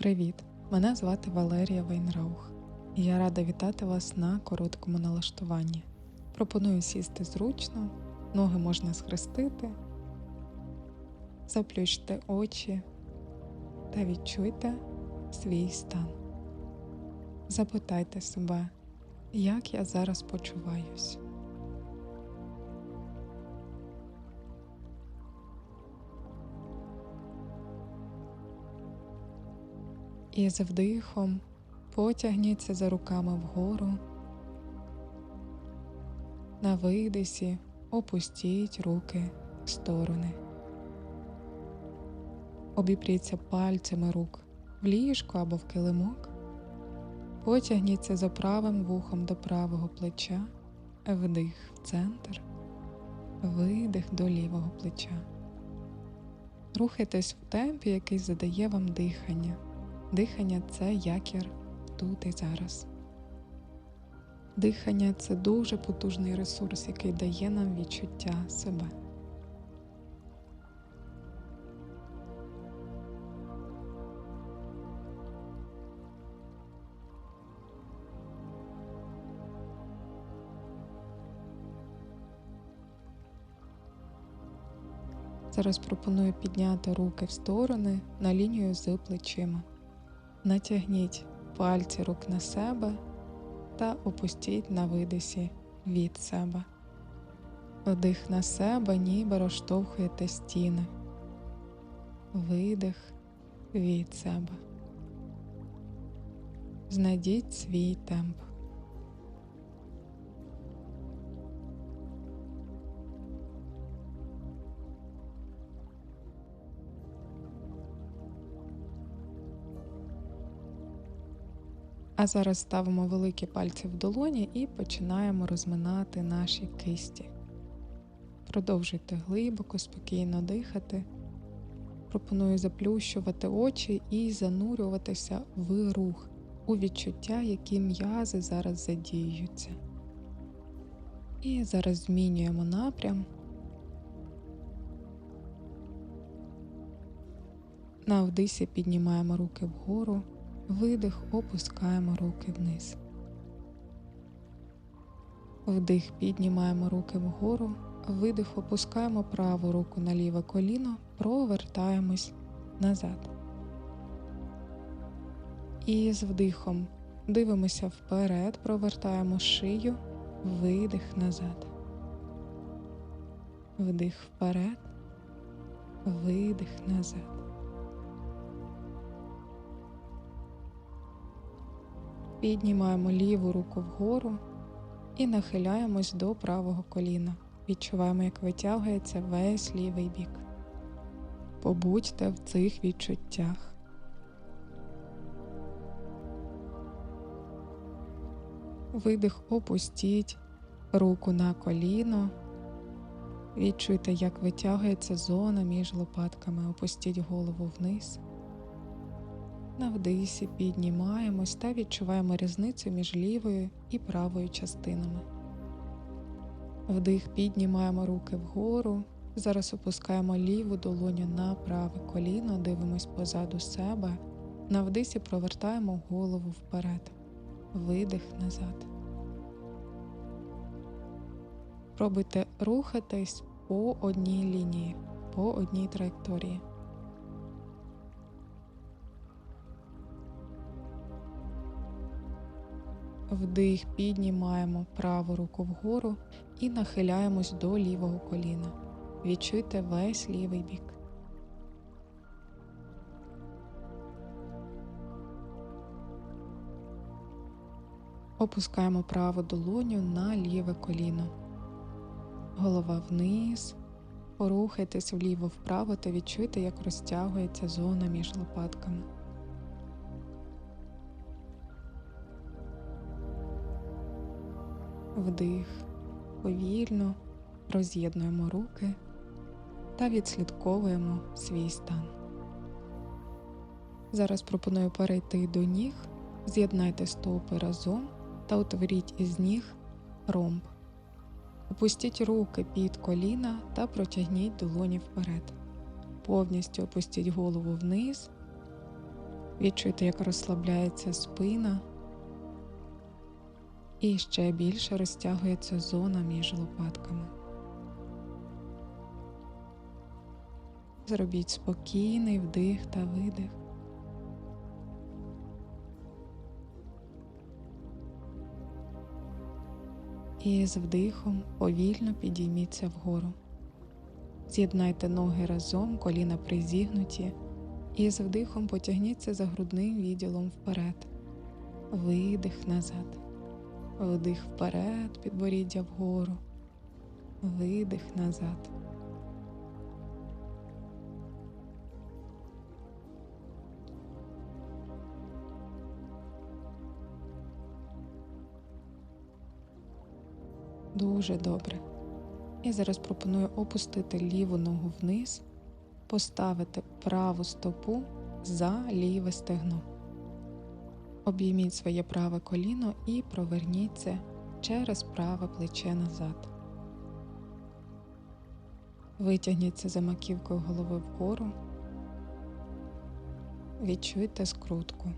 Привіт! Мене звати Валерія Вейнраух, і я рада вітати вас на короткому налаштуванні. Пропоную сісти зручно, ноги можна схрестити, заплющте очі та відчуйте свій стан. Запитайте себе, як я зараз почуваюсь. І з вдихом потягніться за руками вгору. На видисі опустіть руки в сторони. Обіпріться пальцями рук в ліжко або в килимок. Потягніться за правим вухом до правого плеча, вдих в центр, видих до лівого плеча. Рухайтесь в темпі, який задає вам дихання. Дихання це якір тут і зараз. Дихання це дуже потужний ресурс, який дає нам відчуття себе. Зараз пропоную підняти руки в сторони на лінію з плечима. Натягніть пальці рук на себе та опустіть на видисі від себе. Вдих на себе, ніби розштовхуєте стіни. Видих від себе. Знайдіть свій темп. А зараз ставимо великі пальці в долоні і починаємо розминати наші кисті. Продовжуйте глибоко, спокійно дихати. Пропоную заплющувати очі і занурюватися в рух у відчуття, які м'язи зараз задіюються. І зараз змінюємо напрям. На вдисі піднімаємо руки вгору. Видих, опускаємо руки вниз. Вдих, піднімаємо руки вгору, видих, опускаємо праву руку на ліве коліно, провертаємось назад. І з вдихом дивимося вперед, провертаємо шию, видих назад. Вдих вперед, видих назад. Піднімаємо ліву руку вгору і нахиляємось до правого коліна. Відчуваємо, як витягується весь лівий бік. Побудьте в цих відчуттях. Видих опустіть руку на коліно. Відчуйте, як витягується зона між лопатками. Опустіть голову вниз. На вдисі піднімаємось та відчуваємо різницю між лівою і правою частинами. Вдих піднімаємо руки вгору. Зараз опускаємо ліву долоню на праве коліно, дивимось позаду себе. На вдисі провертаємо голову вперед. Видих назад. Пробуйте рухатись по одній лінії, по одній траєкторії. Вдих, піднімаємо праву руку вгору і нахиляємось до лівого коліна. Відчуйте весь лівий бік. Опускаємо праву долоню на ліве коліно. Голова вниз. Порухайтесь вліво-вправо та відчуйте, як розтягується зона між лопатками. Вдих, повільно роз'єднуємо руки та відслідковуємо свій стан. Зараз пропоную перейти до ніг, з'єднайте стопи разом та утворіть із ніг ромб. Опустіть руки під коліна та протягніть долоні вперед. Повністю опустіть голову вниз. Відчуйте, як розслабляється спина і ще більше розтягується зона між лопатками. Зробіть спокійний вдих та видих. І з вдихом повільно підійміться вгору. З'єднайте ноги разом, коліна призігнуті, і з вдихом потягніться за грудним відділом вперед. Видих назад. Вдих вперед, підборіддя вгору. Видих назад. Дуже добре. І зараз пропоную опустити ліву ногу вниз, поставити праву стопу за ліве стегно. Обійміть своє праве коліно і проверніться через праве плече назад. Витягніться за маківкою голови вгору. Відчуйте скрутку.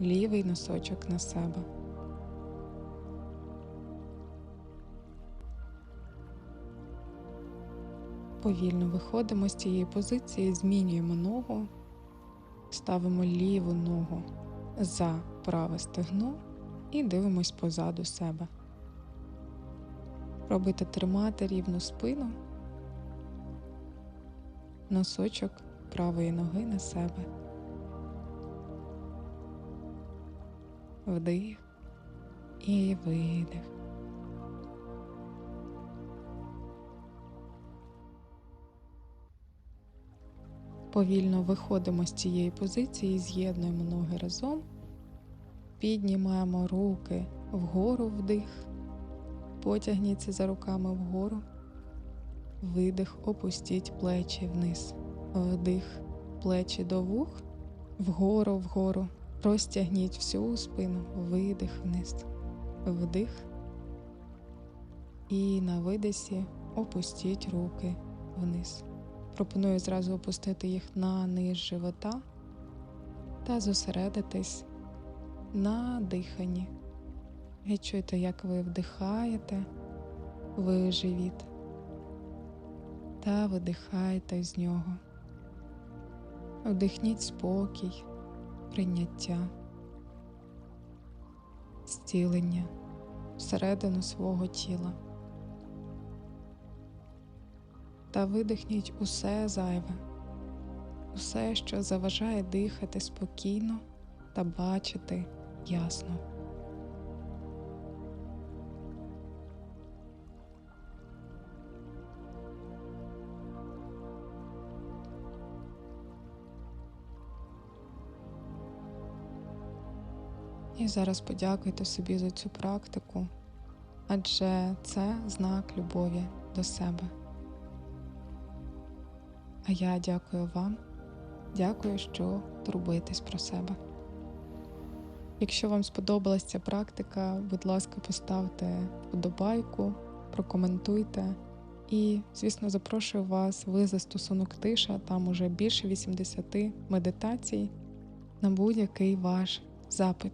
Лівий носочок на себе. Повільно виходимо з цієї позиції, змінюємо ногу, ставимо ліву ногу за праве стегно і дивимось позаду себе. Пробуйте тримати рівну спину, носочок правої ноги на себе. Вдих і видих. Повільно виходимо з цієї позиції, з'єднуємо ноги разом, піднімаємо руки вгору вдих, потягніться за руками вгору, видих, опустіть плечі вниз, вдих, плечі до вух, вгору, вгору, розтягніть всю спину, видих вниз, вдих. І на видисі опустіть руки вниз. Пропоную зразу опустити їх на низ живота та зосередитись на диханні. Відчуйте, як ви вдихаєте в живіт та видихаєте з нього. Вдихніть спокій, прийняття, зцілення всередину свого тіла. Та видихніть усе зайве, усе, що заважає дихати спокійно та бачити ясно. І зараз подякуйте собі за цю практику, адже це знак любові до себе. А я дякую вам, дякую, що турбуєтесь про себе. Якщо вам сподобалася ця практика, будь ласка, поставте вподобайку, прокоментуйте. І, звісно, запрошую вас в застосунок тиша, там уже більше 80 медитацій на будь-який ваш запит.